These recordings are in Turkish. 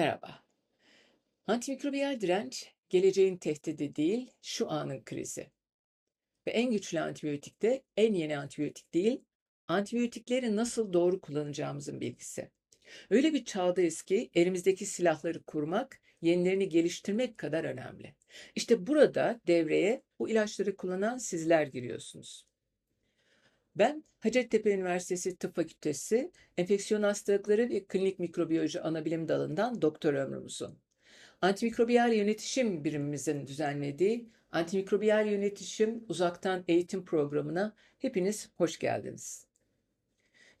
Merhaba. Antimikrobiyal direnç geleceğin tehdidi değil, şu anın krizi. Ve en güçlü antibiyotik de en yeni antibiyotik değil, antibiyotikleri nasıl doğru kullanacağımızın bilgisi. Öyle bir çağdayız ki elimizdeki silahları kurmak, yenilerini geliştirmek kadar önemli. İşte burada devreye bu ilaçları kullanan sizler giriyorsunuz. Ben Hacettepe Üniversitesi Tıp Fakültesi Enfeksiyon Hastalıkları ve Klinik Mikrobiyoloji Anabilim Dalı'ndan doktor ömrüm uzun. Antimikrobiyal Yönetişim Birimimizin düzenlediği Antimikrobiyal Yönetişim Uzaktan Eğitim Programı'na hepiniz hoş geldiniz.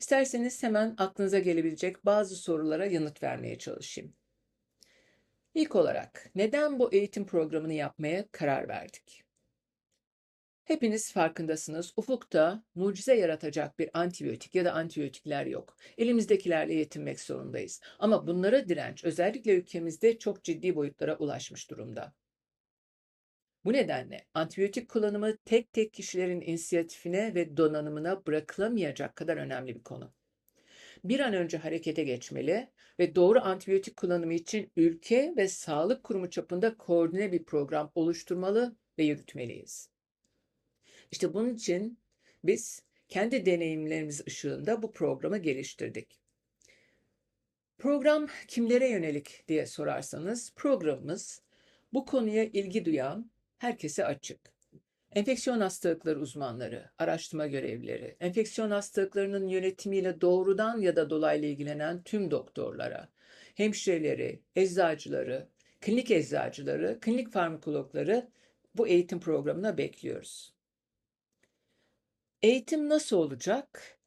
İsterseniz hemen aklınıza gelebilecek bazı sorulara yanıt vermeye çalışayım. İlk olarak neden bu eğitim programını yapmaya karar verdik? Hepiniz farkındasınız. Ufukta mucize yaratacak bir antibiyotik ya da antibiyotikler yok. Elimizdekilerle yetinmek zorundayız. Ama bunlara direnç özellikle ülkemizde çok ciddi boyutlara ulaşmış durumda. Bu nedenle antibiyotik kullanımı tek tek kişilerin inisiyatifine ve donanımına bırakılamayacak kadar önemli bir konu. Bir an önce harekete geçmeli ve doğru antibiyotik kullanımı için ülke ve sağlık kurumu çapında koordine bir program oluşturmalı ve yürütmeliyiz. İşte bunun için biz kendi deneyimlerimiz ışığında bu programı geliştirdik. Program kimlere yönelik diye sorarsanız programımız bu konuya ilgi duyan herkese açık. Enfeksiyon hastalıkları uzmanları, araştırma görevlileri, enfeksiyon hastalıklarının yönetimiyle doğrudan ya da dolaylı ilgilenen tüm doktorlara, hemşireleri, eczacıları, klinik eczacıları, klinik farmakologları bu eğitim programına bekliyoruz. Eğitim nasıl olacak?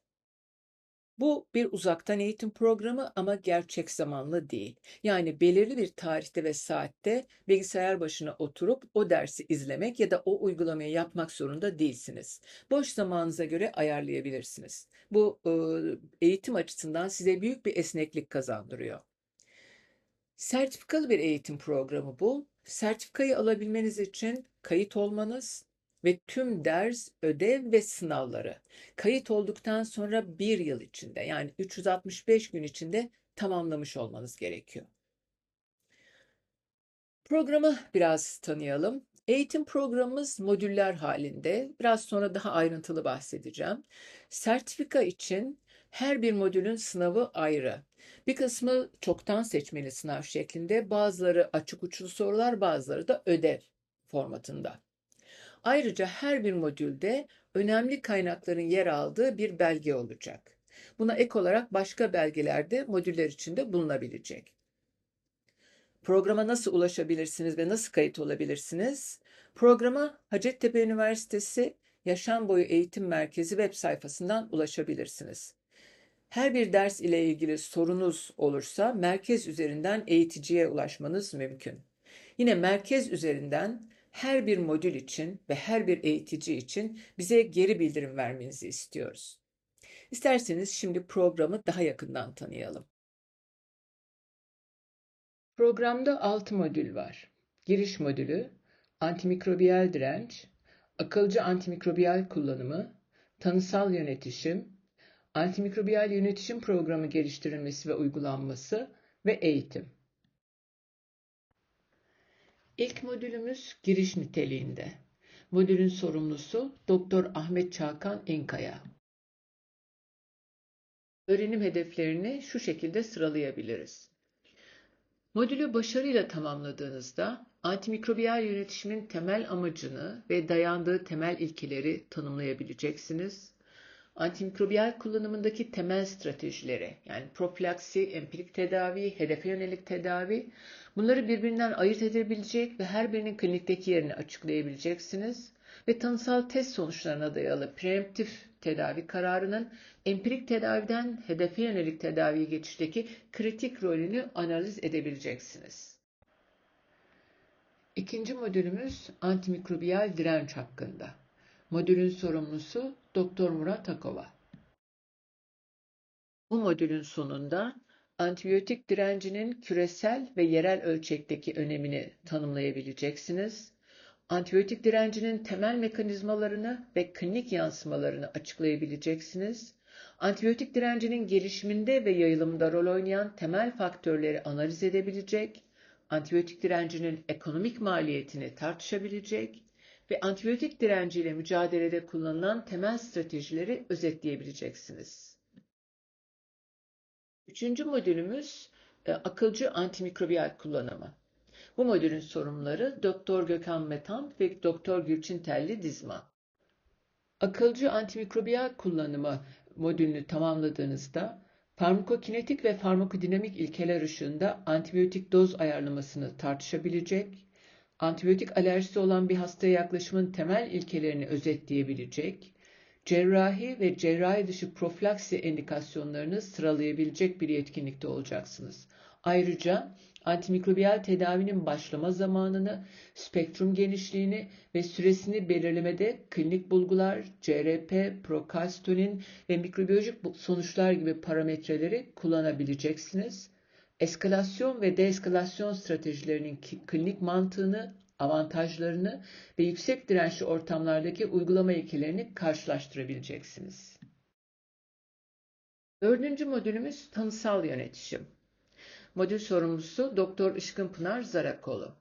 Bu bir uzaktan eğitim programı ama gerçek zamanlı değil. Yani belirli bir tarihte ve saatte bilgisayar başına oturup o dersi izlemek ya da o uygulamayı yapmak zorunda değilsiniz. Boş zamanınıza göre ayarlayabilirsiniz. Bu eğitim açısından size büyük bir esneklik kazandırıyor. Sertifikalı bir eğitim programı bu. Sertifikayı alabilmeniz için kayıt olmanız, ve tüm ders, ödev ve sınavları kayıt olduktan sonra bir yıl içinde yani 365 gün içinde tamamlamış olmanız gerekiyor. Programı biraz tanıyalım. Eğitim programımız modüller halinde. Biraz sonra daha ayrıntılı bahsedeceğim. Sertifika için her bir modülün sınavı ayrı. Bir kısmı çoktan seçmeli sınav şeklinde, bazıları açık uçlu sorular, bazıları da ödev formatında. Ayrıca her bir modülde önemli kaynakların yer aldığı bir belge olacak. Buna ek olarak başka belgeler de modüller içinde bulunabilecek. Programa nasıl ulaşabilirsiniz ve nasıl kayıt olabilirsiniz? Programa Hacettepe Üniversitesi Yaşam Boyu Eğitim Merkezi web sayfasından ulaşabilirsiniz. Her bir ders ile ilgili sorunuz olursa merkez üzerinden eğiticiye ulaşmanız mümkün. Yine merkez üzerinden her bir modül için ve her bir eğitici için bize geri bildirim vermenizi istiyoruz. İsterseniz şimdi programı daha yakından tanıyalım. Programda 6 modül var. Giriş modülü, antimikrobiyal direnç, akılcı antimikrobiyal kullanımı, tanısal yönetişim, antimikrobiyal yönetişim programı geliştirilmesi ve uygulanması ve eğitim. İlk modülümüz giriş niteliğinde. Modülün sorumlusu Doktor Ahmet Çakan Enkaya. Öğrenim hedeflerini şu şekilde sıralayabiliriz. Modülü başarıyla tamamladığınızda antimikrobiyal yönetişimin temel amacını ve dayandığı temel ilkeleri tanımlayabileceksiniz. Antimikrobiyal kullanımındaki temel stratejileri yani profilaksi, empirik tedavi, hedefe yönelik tedavi Bunları birbirinden ayırt edebilecek ve her birinin klinikteki yerini açıklayabileceksiniz ve tanısal test sonuçlarına dayalı preemptif tedavi kararının empirik tedaviden hedefe yönelik tedaviye geçişteki kritik rolünü analiz edebileceksiniz. İkinci modülümüz antimikrobiyal direnç hakkında. Modülün sorumlusu Dr. Murat Akova. Bu modülün sonunda antibiyotik direncinin küresel ve yerel ölçekteki önemini tanımlayabileceksiniz. Antibiyotik direncinin temel mekanizmalarını ve klinik yansımalarını açıklayabileceksiniz. Antibiyotik direncinin gelişiminde ve yayılımında rol oynayan temel faktörleri analiz edebilecek, antibiyotik direncinin ekonomik maliyetini tartışabilecek ve antibiyotik direnciyle mücadelede kullanılan temel stratejileri özetleyebileceksiniz. Üçüncü modülümüz e, akılcı antimikrobiyal kullanımı. Bu modülün sorumluları Dr. Gökhan Metan ve Dr. Gülçin Telli Dizma. Akılcı antimikrobiyal kullanımı modülünü tamamladığınızda farmakokinetik ve farmakodinamik ilkeler ışığında antibiyotik doz ayarlamasını tartışabilecek, antibiyotik alerjisi olan bir hastaya yaklaşımın temel ilkelerini özetleyebilecek, cerrahi ve cerrahi dışı profilaksi endikasyonlarını sıralayabilecek bir yetkinlikte olacaksınız. Ayrıca antimikrobiyal tedavinin başlama zamanını, spektrum genişliğini ve süresini belirlemede klinik bulgular, CRP, prokalstonin ve mikrobiyolojik sonuçlar gibi parametreleri kullanabileceksiniz. Eskalasyon ve deeskalasyon stratejilerinin klinik mantığını, avantajlarını ve yüksek dirençli ortamlardaki uygulama ilkelerini karşılaştırabileceksiniz. Dördüncü modülümüz tanısal yönetişim. Modül sorumlusu Doktor Işkın Pınar Zarakoğlu.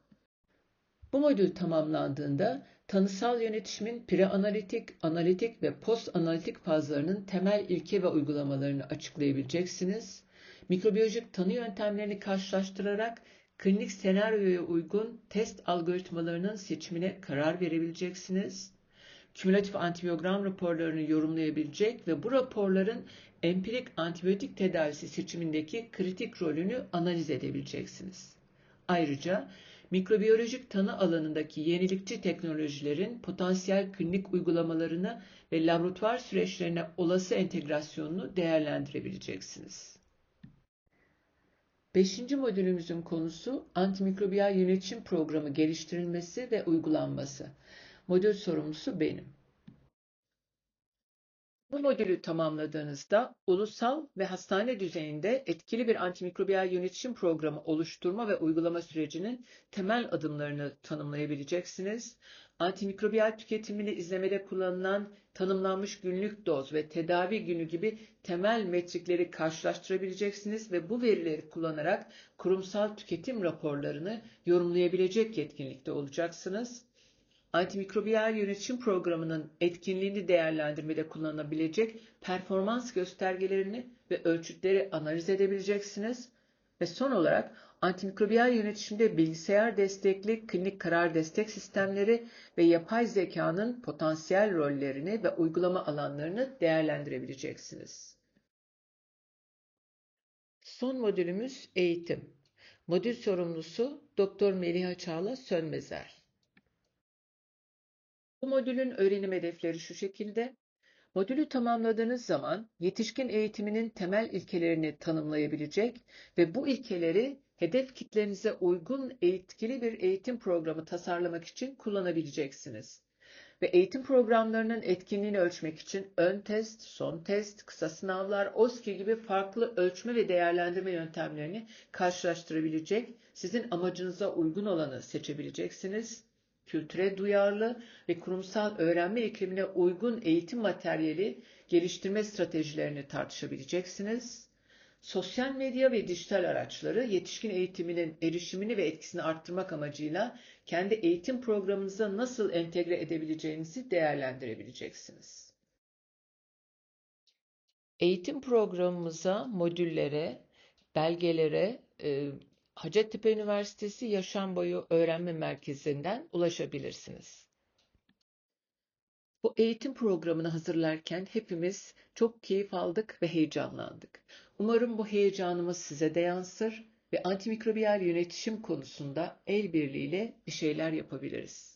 Bu modül tamamlandığında tanısal yönetişimin preanalitik, analitik ve post analitik fazlarının temel ilke ve uygulamalarını açıklayabileceksiniz. Mikrobiyolojik tanı yöntemlerini karşılaştırarak klinik senaryoya uygun test algoritmalarının seçimine karar verebileceksiniz. Kümülatif antibiyogram raporlarını yorumlayabilecek ve bu raporların empirik antibiyotik tedavisi seçimindeki kritik rolünü analiz edebileceksiniz. Ayrıca mikrobiyolojik tanı alanındaki yenilikçi teknolojilerin potansiyel klinik uygulamalarını ve laboratuvar süreçlerine olası entegrasyonunu değerlendirebileceksiniz. Beşinci modülümüzün konusu antimikrobiyal yönetişim programı geliştirilmesi ve uygulanması. Modül sorumlusu benim. Bu modülü tamamladığınızda ulusal ve hastane düzeyinde etkili bir antimikrobiyal yönetişim programı oluşturma ve uygulama sürecinin temel adımlarını tanımlayabileceksiniz. Antimikrobiyal tüketimini izlemede kullanılan tanımlanmış günlük doz ve tedavi günü gibi temel metrikleri karşılaştırabileceksiniz ve bu verileri kullanarak kurumsal tüketim raporlarını yorumlayabilecek yetkinlikte olacaksınız antimikrobiyal yönetişim programının etkinliğini değerlendirmede kullanılabilecek performans göstergelerini ve ölçütleri analiz edebileceksiniz. Ve son olarak antimikrobiyal yönetişimde bilgisayar destekli klinik karar destek sistemleri ve yapay zekanın potansiyel rollerini ve uygulama alanlarını değerlendirebileceksiniz. Son modülümüz eğitim. Modül sorumlusu Dr. Meliha Çağla Sönmezer. Bu modülün öğrenim hedefleri şu şekilde. Modülü tamamladığınız zaman yetişkin eğitiminin temel ilkelerini tanımlayabilecek ve bu ilkeleri hedef kitlenize uygun etkili bir eğitim programı tasarlamak için kullanabileceksiniz. Ve eğitim programlarının etkinliğini ölçmek için ön test, son test, kısa sınavlar, OSKİ gibi farklı ölçme ve değerlendirme yöntemlerini karşılaştırabilecek, sizin amacınıza uygun olanı seçebileceksiniz kültüre duyarlı ve kurumsal öğrenme iklimine uygun eğitim materyali geliştirme stratejilerini tartışabileceksiniz. Sosyal medya ve dijital araçları yetişkin eğitiminin erişimini ve etkisini arttırmak amacıyla kendi eğitim programınıza nasıl entegre edebileceğinizi değerlendirebileceksiniz. Eğitim programımıza, modüllere, belgelere, e, Hacettepe Üniversitesi Yaşam Boyu Öğrenme Merkezi'nden ulaşabilirsiniz. Bu eğitim programını hazırlarken hepimiz çok keyif aldık ve heyecanlandık. Umarım bu heyecanımız size de yansır ve antimikrobiyal yönetişim konusunda el birliğiyle bir şeyler yapabiliriz.